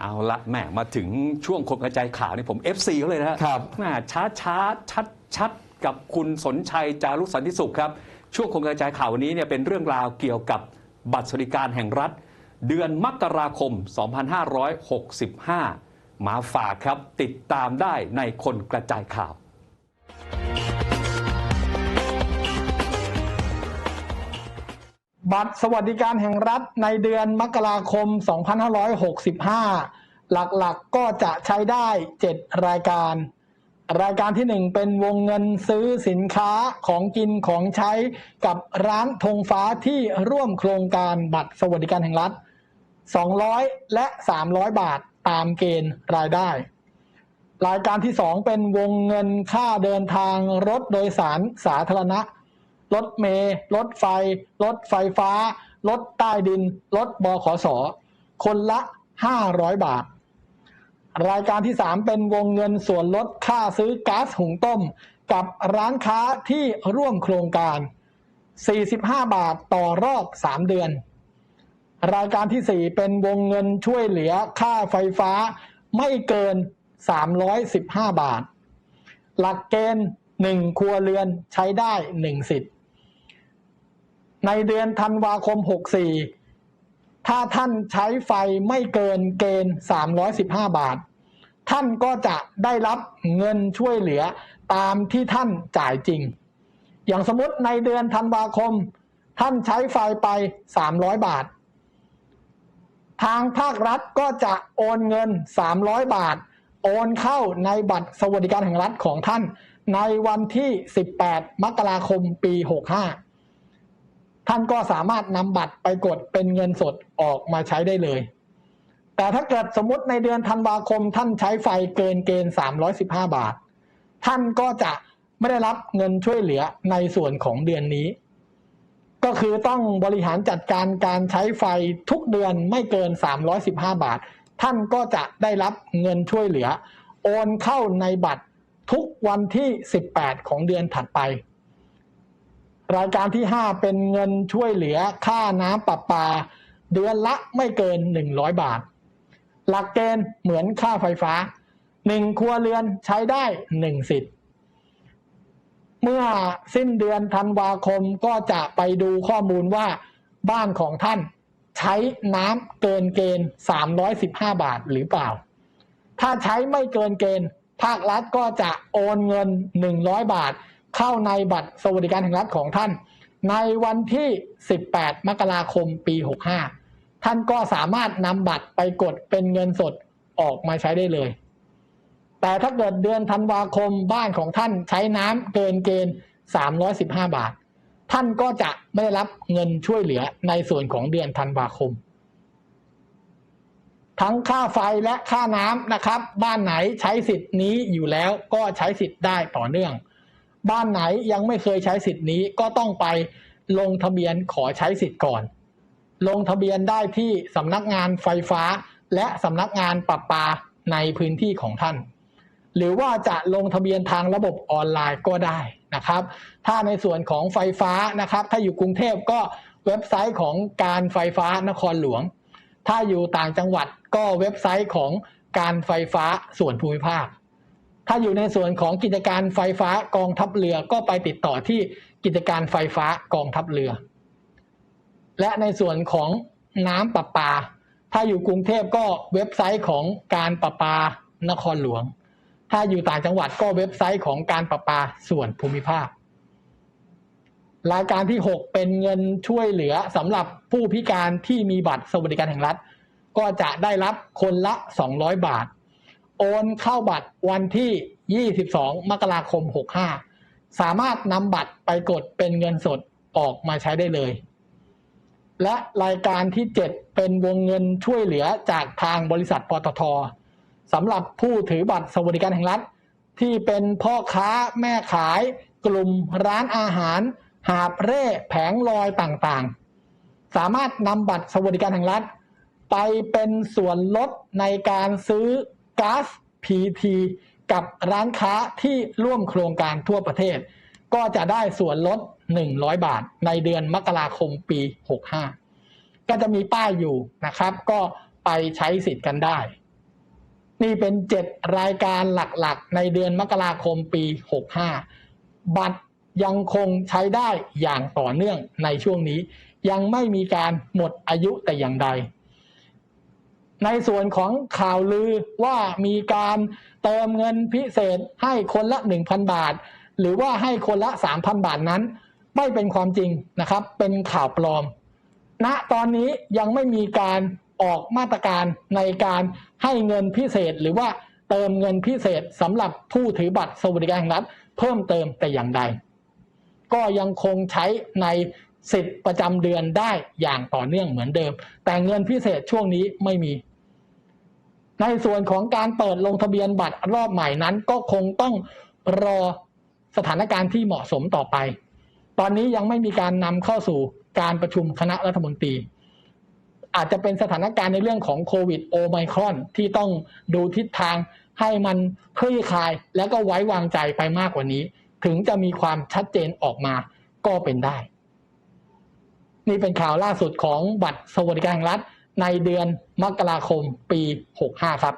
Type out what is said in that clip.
เอาละแหมมาถึงช่วงคนกระจายข่าวนี่ผม FC เขาเลยนะฮะครับแหมช้าช้าชัดชัดกับคุณสนชัยจารุสันติสุขครับ ช่วงคนกระจายข่าววันนี้เนี่ยเป็นเรื่องราวเกี่ยวกับบัตรสวัสดิการแห่งรัฐ เดือนมกราคม 2565 มาฝากครับ ติดตามได้ในคนกระจายข่าว บัตรสวัสดิการแห่งรัฐในเดือนมกราคม 2565 หลักๆก็จะใช้ได้ 7 รายการ รายการที่ 1 เป็นวงเงินซื้อสินค้าของกินของใช้กับร้านธงฟ้าที่ร่วมโครงการบัตรสวัสดิการแห่งรัฐ 200 และ 300 บาทตามเกณฑ์รายได้ รายการที่ 2 เป็นวงเงินค่าเดินทางรถโดยสารสาธารณะ รถเมล์รถไฟ รถไฟฟ้า รถใต้ดิน รถบขส คนละ 500 บาท รายการที่ 3 เป็นวงเงินส่วนลดค่าซื้อก๊าซหุงต้ม กับร้านค้าที่ร่วมโครงการ 45 บาทต่อรอบ 3 เดือน รายการที่ 4 เป็นวงเงินช่วยเหลือค่าไฟฟ้าไม่เกิน 315 บาท หลักเกณฑ์ 1 ครัวเรือนใช้ได้ 1 สิทธิ์ ในเดือนธันวาคม 64 ถ้าท่านใช้ไฟไม่เกินเกณฑ์ 315 บาท ท่านก็จะได้รับเงินช่วยเหลือตามที่ท่านจ่ายจริง อย่างสมมติในเดือนธันวาคม ท่านใช้ไฟไป 300 บาท ทางภาครัฐก็จะโอนเงิน 300 บาท โอนเข้าในบัตรสวัสดิการแห่งรัฐของท่านในวันที่ 18 มกราคม ปี 65 ท่านก็สามารถนำบัตรไปกดเป็นเงินสดออกมาใช้ได้เลย แต่ถ้าเกิดสมมติในเดือนธันวาคม ท่านใช้ไฟเกินเกณฑ์ 315 บาท ท่านก็จะไม่ได้รับเงินช่วยเหลือในส่วนของเดือนนี้ ก็คือต้องบริหารจัดการการใช้ไฟทุกเดือนไม่เกิน 315 บาท ท่านก็จะได้รับเงินช่วยเหลือ โอนเข้าในบัตรทุกวันที่ 18 ของเดือนถัดไป รายการที่ 5 เป็นเงินช่วยเหลือค่าน้ำประปา เดือนละไม่เกิน 100 บาท หลักเกณฑ์เหมือนค่าไฟฟ้า 1 ครัวเรือนใช้ได้ 1 สิทธิ์ เมื่อสิ้นเดือนธันวาคมก็จะไปดูข้อมูลว่าบ้านของท่านใช้น้ำเกินเกณฑ์ 315 บาทหรือเปล่า ถ้าใช้ไม่เกินเกณฑ์ ภาครัฐก็จะโอนเงิน 100 บาท เข้าในบัตรสวัสดิการแห่งรัฐของท่าน ในวันที่ 18 มกราคมปี 65 ท่านก็สามารถนำบัตรไปกดเป็นเงินสดออกมาใช้ได้เลย แต่ถ้าเกิดเดือนธันวาคมบ้านของท่านใช้น้ำเกินเกณฑ์ 315 บาท ท่านก็จะไม่ได้รับเงินช่วยเหลือในส่วนของเดือนธันวาคมทั้งค่าไฟและค่าน้ำนะครับ บ้านไหนใช้สิทธิ์นี้อยู่แล้วก็ใช้สิทธิ์ได้ต่อเนื่อง บ้านไหนยังไม่เคยใช้สิทธิ์นี้ก็ต้องไปลงทะเบียนขอใช้สิทธิ์ก่อน ลงทะเบียนได้ที่สำนักงานไฟฟ้า และสำนักงานประปาในพื้นที่ของท่าน หรือว่าจะลงทะเบียนทางระบบออนไลน์ก็ได้นะครับ ถ้าในส่วนของไฟฟ้านะครับ ถ้าอยู่กรุงเทพก็เว็บไซต์ของการไฟฟ้านครหลวง ถ้าอยู่ต่างจังหวัดก็เว็บไซต์ของการไฟฟ้าส่วนภูมิภาค ถ้าอยู่ในส่วนของกิจการไฟฟ้ากองทัพเรือก็ไปติดต่อที่กิจการไฟฟ้ากองทัพเรือ และในส่วนของน้ำประปา ถ้าอยู่กรุงเทพก็เว็บไซต์ของการประปานครหลวง ถ้าอยู่ต่างจังหวัดก็เว็บไซต์ของการประปาส่วนภูมิภาครายการที่ 6 เป็นเงินช่วยเหลือสำหรับผู้พิการที่มีบัตรสวัสดิการแห่งรัฐ ก็จะได้รับคนละ 200 บาท โอนเข้าบัตรวันที่ 22 มกราคม 65 สามารถนำบัตรไปกดเป็นเงินสดออกมาใช้ได้เลย และรายการที่ 7 เป็นวงเงินช่วยเหลือจากทางบริษัทปตทสำหรับผู้ถือบัตรสวัสดิการแห่งรัฐ ที่เป็นพ่อค้าแม่ขาย กลุ่มร้านอาหาร หาบเร่แผงลอยต่างๆ สามารถนำบัตรสวัสดิการแห่งรัฐ ไปเป็นส่วนลดในการซื้อ ก๊าซ PT กับร้านค้าที่ร่วมโครงการทั่วประเทศ ก็จะได้ส่วนลด 100 บาทในเดือนมกราคมปี 65 ก็จะมีป้ายอยู่นะครับ ก็ไปใช้สิทธิ์กันได้ นี่เป็นเจ็ดรายการหลักๆ ในเดือนมกราคมปี 65 บัตรยังคงใช้ได้อย่างต่อเนื่องในช่วงนี้ ยังไม่มีการหมดอายุแต่อย่างใด ในส่วนของข่าวลือว่ามีการเติมเงินพิเศษให้คนละ 1,000 บาท หรือว่าให้คนละ 3,000 บาทนั้น ไม่เป็นความจริงนะครับ เป็นข่าวปลอมณตอนนี้ยังไม่มีการออกมาตรการในการให้เงินพิเศษ หรือว่าเติมเงินพิเศษสำหรับผู้ถือบัตรสวัสดิการแห่งรัฐเพิ่มเติมแต่อย่างใด ก็ยังคงใช้ในสิทธิ์ประจำเดือนได้อย่างต่อเนื่องเหมือนเดิม แต่เงินพิเศษช่วงนี้ไม่มี ในส่วนของการเปิดลงทะเบียนบัตรรอบใหม่นั้น ก็คงต้องรอสถานการณ์ที่เหมาะสมต่อไป ตอนนี้ยังไม่มีการนำเข้าสู่การประชุมคณะรัฐมนตรี อาจจะเป็นสถานการณ์ในเรื่องของโควิดโอไมครอนที่ต้องดูทิศทางให้มันคลี่คลายแล้วก็ไว้วางใจไปมากกว่านี้ ถึงจะมีความชัดเจนออกมาก็เป็นได้ นี่เป็นข่าวล่าสุดของบัตรสวัสดิการแห่งรัฐ ในเดือนมกราคมปี 65 ครับ